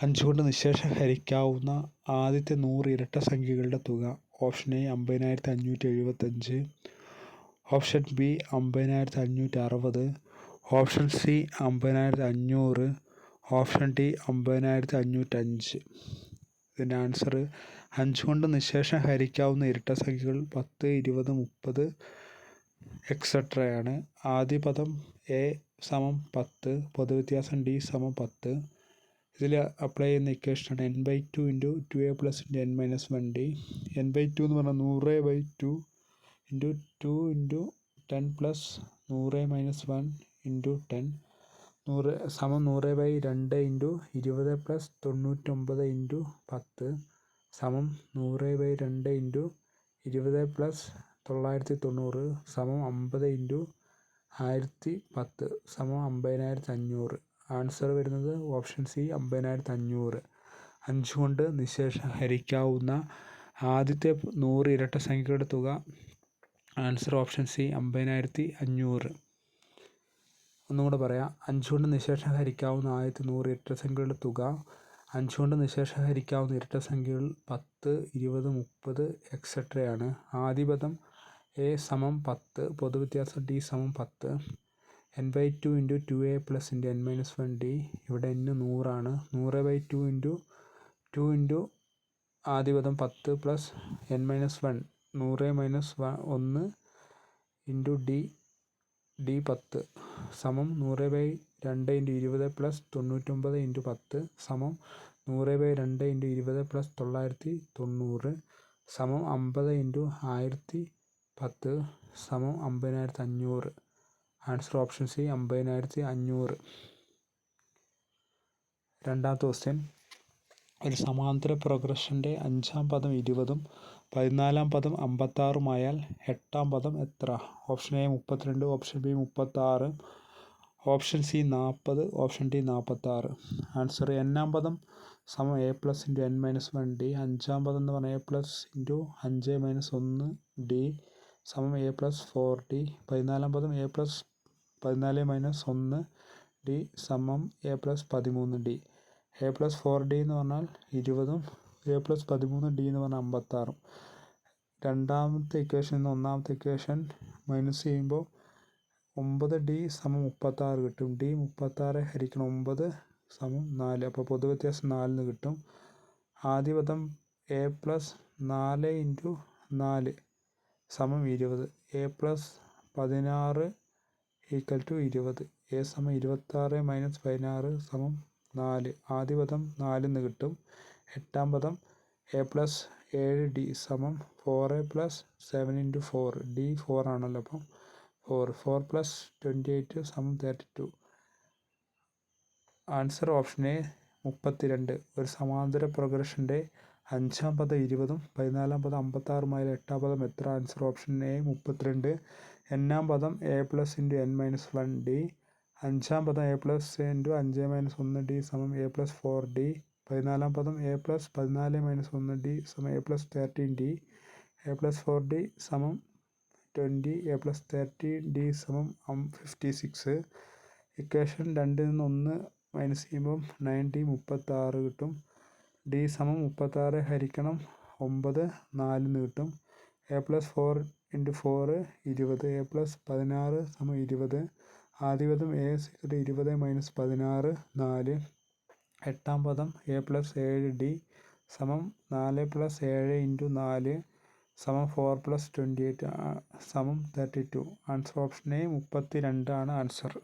അഞ്ച് കൊണ്ട് നിശേഷം ഹരിക്കാവുന്ന ആദ്യത്തെ നൂറ് ഇരട്ട സംഖ്യകളുടെ തുക. ഓപ്ഷൻ എ അമ്പതിനായിരത്തി അഞ്ഞൂറ്റി എഴുപത്തഞ്ച് ഓപ്ഷൻ ബി അമ്പതിനായിരത്തി അഞ്ഞൂറ്റി അറുപത് ഓപ്ഷൻ സി അമ്പതിനായിരത്തി അഞ്ഞൂറ് ഓപ്ഷൻ ഡി അമ്പതിനായിരത്തി അഞ്ഞൂറ്റഞ്ച് ഇതിന്റെ ആൻസർ അഞ്ച് കൊണ്ട് നിശേഷം ഹരിക്കാവുന്ന ഇരട്ട സംഖ്യകൾ പത്ത് ഇരുപത് മുപ്പത് എക്സെട്രയാണ് ആദ്യ പദം എ സമം പത്ത് പൊതുവ്യത്യാസം ഡി സമം പത്ത്. ഇതിൽ അപ്ലൈ ചെയ്യുന്ന ഇക്വേഷനാണ് N by two into two A plus into N minus one D N by two എന്ന് പറഞ്ഞാൽ നൂറ് by two into two into ten plus നൂറ് മൈനസ് വൺ ഇന്റു ടെൻ നൂറ് സമം നൂറ് ബൈ രണ്ട് ഇന്റു ഇരുപത് പ്ലസ് തൊണ്ണൂറ്റൊമ്പത് ഇന്റു പത്ത്. സമം നൂറ് ബൈ രണ്ട് ഇന്റു ഇരുപത് പ്ലസ് തൊള്ളായിരത്തി തൊണ്ണൂറ് സമം അമ്പത് ഇന്റു ആയിരത്തി പത്ത് സമം അമ്പതിനായിരത്തി അഞ്ഞൂറ് ആൻസർ വരുന്നത് ഓപ്ഷൻ സി അമ്പതിനായിരത്തി അഞ്ഞൂറ് അഞ്ച് കൊണ്ട് നിശേഷം ഹരിക്കാവുന്ന ആദ്യത്തെ നൂറ് ഇരട്ട സംഖ്യയുടെ തുക. ആൻസർ ഓപ്ഷൻ സി അമ്പതിനായിരത്തി അഞ്ഞൂറ് ഒന്നും കൂടെ പറയാം. അഞ്ച് കൊണ്ട് നിശേഷം ഹരിക്കാവുന്ന ആദ്യത്തെ നൂറ് ഇരട്ട സംഖ്യകളുടെ തുക. അഞ്ചുകൊണ്ട് നിശേഷം ഹരിക്കാവുന്ന ഇരട്ട സംഖ്യകൾ പത്ത് ഇരുപത് മുപ്പത് എക്സെട്രയാണ് ആദ്യപദം എ സമം പത്ത് പൊതുവ്യത്യാസം ഡി സമം പത്ത്. N by two into two A plus into N minus one D ഇവിടെ എൻ നൂറാണ്. നൂറ് by two into two into ആദ്യ പദം പത്ത് പ്ലസ് എൻ മൈനസ് വൺ നൂറ് മൈനസ് വ ഒന്ന് ഇന്റു ഡി ഡി പത്ത്. സമം നൂറ് ബൈ രണ്ട് ഇന്റു ഇരുപത് പ്ലസ് തൊണ്ണൂറ്റൊമ്പത് ഇന്റു പത്ത്. സമം നൂറ് ബൈ രണ്ട് ഇന്റു ഇരുപത് പ്ലസ് തൊള്ളായിരത്തി തൊണ്ണൂറ് സമം അമ്പത് ഇന്റു ആയിരത്തി പത്ത് സമം അമ്പതിനായിരത്തി അഞ്ഞൂറ് ആൻസർ ഓപ്ഷൻ സി അമ്പതിനായിരത്തി അഞ്ഞൂറ്. രണ്ടാമത്തെ ക്വസ്റ്റ്യൻ ഒരു സമാന്തര പ്രോഗ്രഷന്റെ അഞ്ചാം പദം ഇരുപതും പതിനാലാം പദം അമ്പത്താറുമായാൽ എട്ടാം പദം എത്ര? ഓപ്ഷൻ എ മുപ്പത്തിരണ്ട് ഓപ്ഷൻ ബി മുപ്പത്താറ് ഓപ്ഷൻ സി നാൽപ്പത് ഓപ്ഷൻ ഡി നാൽപ്പത്താറ്. ആൻസർ എണ്ണാം പദം സമം A plus into N minus one D അഞ്ചാം പദം എന്ന് പറഞ്ഞാൽ എ പ്ലസ് ഇന്റു അഞ്ച് മൈനസ് ഒന്ന് ഡി സമം എ പ്ലസ് ഫോർ ഡി പതിനാലാം പദം എ പ്ലസ് പതിനാല് മൈനസ് ഒന്ന് ഡി സമം എ പ്ലസ് പതിമൂന്ന് D. A plus four D എന്ന് പറഞ്ഞാൽ ഇരുപതും എ പ്ലസ് പതിമൂന്ന് ഡി എന്ന് പറഞ്ഞാൽ അമ്പത്താറും. രണ്ടാമത്തെ ഇക്വേഷൻ നിന്ന് ഒന്നാമത്തെ ഇക്വേഷൻ മൈനസ് ചെയ്യുമ്പോൾ ഒമ്പത് ഡി സമം മുപ്പത്താറ് കിട്ടും. ഡി മുപ്പത്താറ് ഹരിക്കണം ഒമ്പത് സമം നാല്. അപ്പോൾ പൊതുവ്യത്യാസം നാലിന് കിട്ടും. ആദ്യ പദം എ പ്ലസ് നാല് ഇന്റു നാല് സമം ഇരുപത്. എ പ്ലസ് പതിനാറ് ഈക്വൽ ടു ഇരുപത്. എ സമം ഇരുപത്താറ് മൈനസ് പതിനാറ് സമം നാല്. ആദ്യ പദം നാലിന്ന് കിട്ടും. എട്ടാം പദം എ പ്ലസ് ഏഴ് ഡി സമം four A plus seven into four D four ആണല്ലോ അപ്പം. Four four plus twenty eight സമം thirty two answer option A മുപ്പത്തിരണ്ട്. ഒരു സമാന്തര പ്രോഗ്രഷന്റെ അഞ്ചാം പദം ഇരുപതും പതിനാലാം പദം അമ്പത്താറുമായാൽ എട്ടാം പദം എത്ര ആൻസർ ഓപ്ഷൻ എ മുപ്പത്തിരണ്ട്. എന്നാം പദം A plus into N minus one D അഞ്ചാം പദം എ പ്ലസ് ഇന്റു അഞ്ച് മൈനസ് ഒന്ന് ഡി സമം എ പ്ലസ് ഫോർ ഡി പതിനാലാം പദം എ പ്ലസ് പതിനാല് മൈനസ് ഒന്ന് ഡി സമം A plus thirteen D A plus four D സമം twenty A plus thirteen D സമം ഫിഫ്റ്റി സിക്സ് ഇക്വേഷൻ രണ്ടിൽ നിന്ന് ഒന്ന് മൈനസ് ചെയ്യുമ്പം നയന്റി മുപ്പത്താറ് കിട്ടും. ഡി സമം മുപ്പത്താറ് ഹരിക്കണം ഒമ്പത് നാലിന്ന് കിട്ടും A plus four into four ഇരുപത്. എ പ്ലസ് പതിനാറ് സമം ഇരുപത്. ആദ്യ പദം എ സിക്കൽ ഇരുപത് മൈനസ് പതിനാറ് നാല്. എട്ടാം പദം എ പ്ലസ് ഏഴ് ഡി സമം നാല് പ്ലസ് ഏഴ് ഇന്റു നാല് സമം ഫോർ പ്ലസ് ട്വന്റി എയ്റ്റ് സമം thirty two answer option A മുപ്പത്തി രണ്ടാണ് ആൻസർ